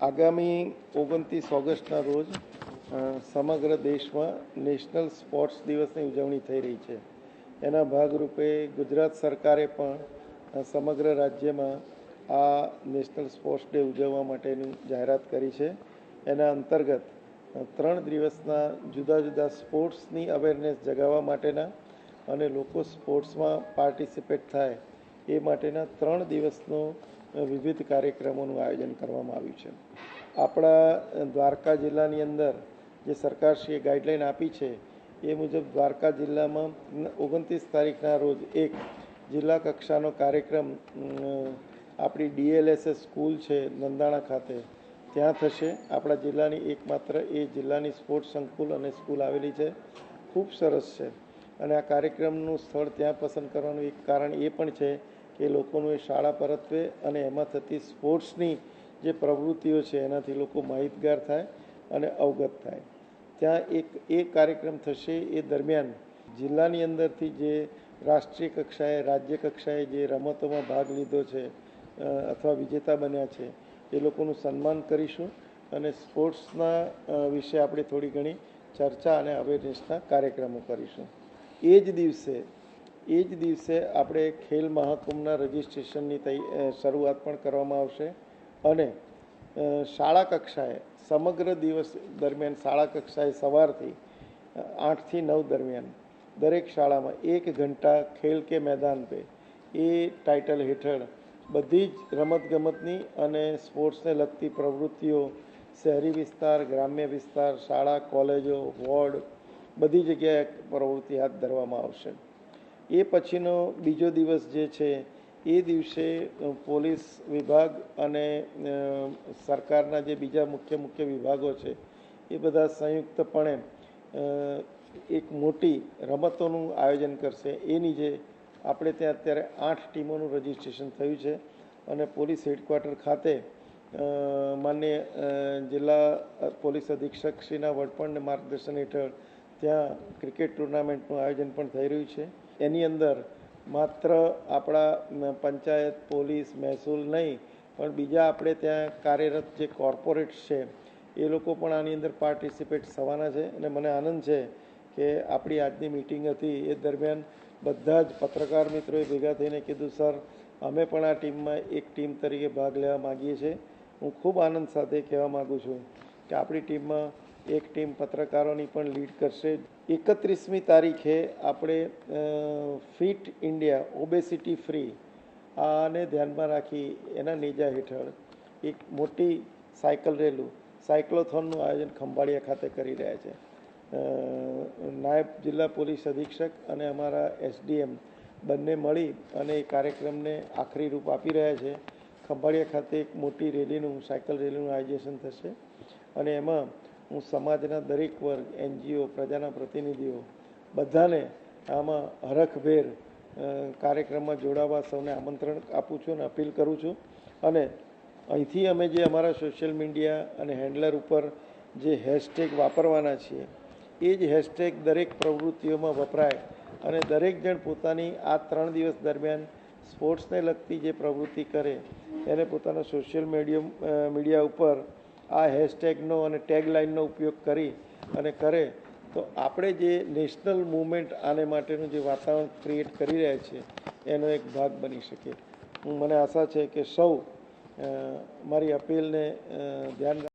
આગામી ઓગણત્રીસ ઓગસ્ટના રોજ સમગ્ર દેશમાં નેશનલ સ્પોર્ટ્સ દિવસની ઉજવણી થઈ રહી છે. એના ભાગરૂપે ગુજરાત સરકારે પણ સમગ્ર રાજ્યમાં આ નેશનલ સ્પોર્ટ્સ ડે ઉજવવા માટેની જાહેરાત કરી છે. એના અંતર્ગત ત્રણ દિવસના જુદા જુદા સ્પોર્ટ્સની અવેરનેસ જગાવવા માટેના અને લોકો સ્પોર્ટ્સમાં પાર્ટિસિપેટ થાય એ માટેના ત્રણ દિવસનો વિવિધ કાર્યક્રમોનું આયોજન કરવામાં આવ્યું છે. આપણા દ્વારકા જિલ્લાની અંદર જે સરકારશ્રીએ ગાઈડલાઈન આપી છે, એ મુજબ દ્વારકા જિલ્લામાં ઓગણત્રીસ તારીખના રોજ એક જિલ્લા કક્ષાનો કાર્યક્રમ આપણી ડીએલએસએસ સ્કૂલ છે, નંદાણા ખાતે. ત્યાં થશે. આપણા જિલ્લાની એકમાત્ર એ જિલ્લાની સ્પોર્ટ્સ સંકુલ અને સ્કૂલ આવેલી છે. ખૂબ સરસ છે. અને આ કાર્યક્રમનું સ્થળ ત્યાં પસંદ કરવાનું એક કારણ એ પણ છે કે લોકોનું એ શાળા પરત્વે અને એમાં થતી સ્પોર્ટ્સની જે પ્રવૃત્તિઓ છે, એનાથી લોકો માહિતગાર થાય અને અવગત થાય. ત્યાં એક, એ કાર્યક્રમ થશે એ દરમિયાન જિલ્લાની અંદરથી જે રાષ્ટ્રીય કક્ષાએ, રાજ્ય કક્ષાએ જે રમતોમાં ભાગ લીધો છે અથવા વિજેતા બન્યા છે, એ લોકોનું સન્માન કરીશું અને સ્પોર્ટ્સના વિશે આપણે થોડી ઘણી ચર્ચા અને અવેરનેસના કાર્યક્રમો કરીશું. એ જ દિવસે એ જ દિવસે આપણે ખેલ મહાકુંભના રજિસ્ટ્રેશનની તૈ શરૂઆત પણ કરવામાં આવશે અને શાળા કક્ષાએ સમગ્ર દિવસ દરમિયાન શાળા કક્ષાએ સવારથી આઠથી નવ દરમિયાન દરેક શાળામાં એક ઘંટા ખેલ કે મેદાન પે એ ટાઇટલ હેઠળ બધી જ રમતગમતની અને સ્પોર્ટ્સને લગતી પ્રવૃત્તિઓ, શહેરી વિસ્તાર, ગ્રામ્ય વિસ્તાર, શાળા, કોલેજો, વોર્ડ બધી જગ્યાએ પ્રવૃત્તિ હાથ ધરવામાં આવશે. એ પછીનો બીજો દિવસ જે છે, એ દિવસે પોલીસ વિભાગ અને સરકારના જે બીજા મુખ્ય મુખ્ય વિભાગો છે, એ બધા સંયુક્તપણે એક મોટી રમતોનું આયોજન કરશે. એની જે આપણે ત્યાં અત્યારે આઠ ટીમોનું રજીસ્ટ્રેશન થયું છે અને પોલીસ હેડક્વાર્ટર ખાતે માન્ય જિલ્લા પોલીસ અધિક્ષક શ્રીના વડપણ માર્ગદર્શન હેઠળ ત્યાં ક્રિકેટ ટુર્નામેન્ટનું આયોજન પણ થઈ રહ્યું છે. એની અંદર માત્ર આપણા પંચાયત, પોલીસ, મહેસૂલ નહીં, પણ બીજા આપણે ત્યાં કાર્યરત જે કોર્પોરેટ્સ છે, એ લોકો પણ આની અંદર પાર્ટિસિપેટ થવાના છે. અને મને આનંદ છે કે આપણી આજની મિટિંગ હતી, એ દરમિયાન બધા જ પત્રકાર મિત્રોએ ભેગા થઈને કીધું, સર, અમે પણ આ ટીમમાં એક ટીમ તરીકે ભાગ લેવા માગીએ છીએ. હું ખૂબ આનંદ સાથે કહેવા માગું છું કે આપણી ટીમમાં એક ટીમ પત્રકારોની પણ લીડ કરશે. એકત્રીસમી તારીખે આપણે ફિટ ઇન્ડિયા, ઓબેસિટી ફ્રી, આને ધ્યાનમાં રાખી એના નેજા હેઠળ એક મોટી સાયકલ રેલું, સાયક્લોથોનનું આયોજન ખંભાળિયા ખાતે કરી રહ્યા છે. નાયબ જિલ્લા પોલીસ અધિક્ષક અને અમારા એસડીએમ બંને મળી અને એ કાર્યક્રમને આખરી રૂપ આપી રહ્યા છે. ખંભાળિયા ખાતે એક મોટી રેલીનું, સાયકલ રેલીનું આયોજન થશે અને એમાં હું સમાજના દરેક વર્ગ, એનજીઓ, પ્રજાના પ્રતિનિધિઓ બધાને આમાં હરખભેર કાર્યક્રમમાં જોડાવા સૌને આમંત્રણ આપું છું અને અપીલ કરું છું. અને અહીંથી અમે જે અમારા સોશિયલ મીડિયા અને હેન્ડલર ઉપર જે હેશટેગ વાપરવાના છીએ, એ જ હેશટેગ દરેક પ્રવૃત્તિઓમાં વપરાય અને દરેક જણ પોતાની આ ત્રણ દિવસ દરમિયાન સ્પોર્ટ્સને લગતી જે પ્રવૃત્તિ કરે, એને પોતાના સોશિયલ મીડિયમ મીડિયા ઉપર આ હેશટેગનો અને ટેગલાઇનનો ઉપયોગ કરી અને કરે, તો આપણે જે નેશનલ મુવમેન્ટ આને માટેનું જે વાતાવરણ ક્રિએટ કરી રહ્યા છીએ એનો એક ભાગ બની શકે. મને આશા છે કે સૌ મારી અપીલને ધ્યાન